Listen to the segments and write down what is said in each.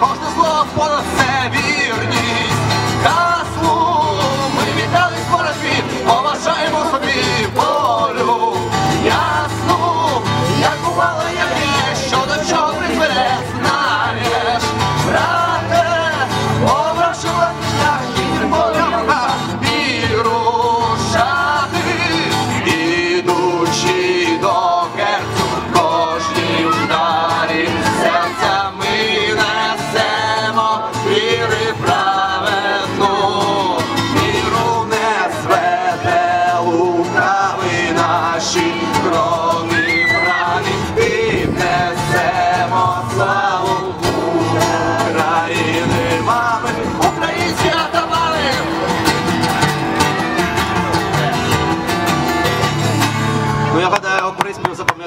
кожне слово понад все вірність та. Ми вітали понад світ, поважаємо собі волю. Ясну, як бувало, як є, що до чого призведе, знаєш, брате, обравшила шлях і любов'я вірушати, ідучи.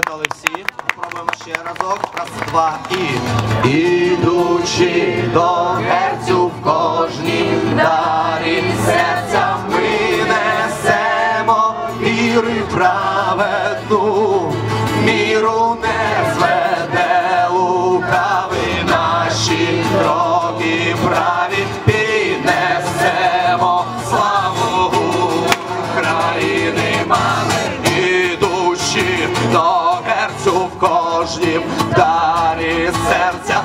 Поїхали всі. попробуємо ще разок. Раз, два і. Ідучи до герцю в кожній. В дарі серця